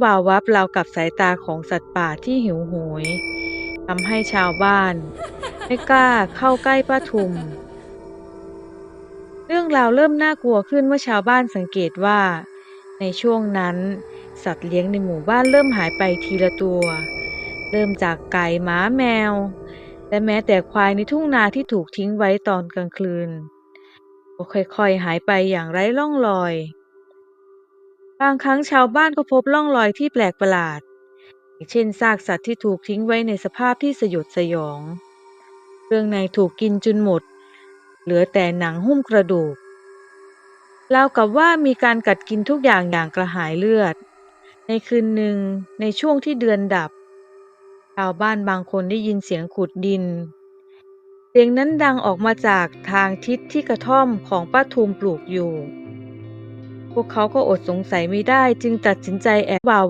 วาววับราวกับสายตาของสัตว์ป่าที่หิวโหย ทำให้ชาวบ้าน ไม่กล้าเข้าใกล้ป้าทุม เรื่องราวเริ่มน่ากลัวขึ้นเมื่อชาวบ้านสังเกตว่า ในช่วงนั้น สัตว์เลี้ยงในหมู่บ้านเริ่มหายไปทีละตัว เริ่มจากไก่หมาแมว และแม้แต่ควายในทุ่งนาที่ถูกทิ้งไว้ตอนกลางคืนก็ค่อยๆหายไปอย่างไร้ร่องรอย บางครั้งชาวบ้านก็พบร่องรอยที่แปลกประหลาด อย่างเช่นซากสัตว์ที่ถูกทิ้งไว้ในสภาพที่สยดสยอง เครื่องในถูกกินจนหมด เหลือแต่หนังหุ้มกระดูกราวกับว่ามีการกัดกินทุกอย่างอย่างกระหายเลือด ในคืนหนึ่งในช่วงที่เดือนดับ ชาวบ้านบางคนได้ยินเสียงขุดดิน เสียงนั้นดังออกมาจากทางทิศที่กระท่อมของป้าทุมปลูกอยู่ พวกเขาก็อดสงสัยไม่ได้จึงตัดสินใจแอบบ่าว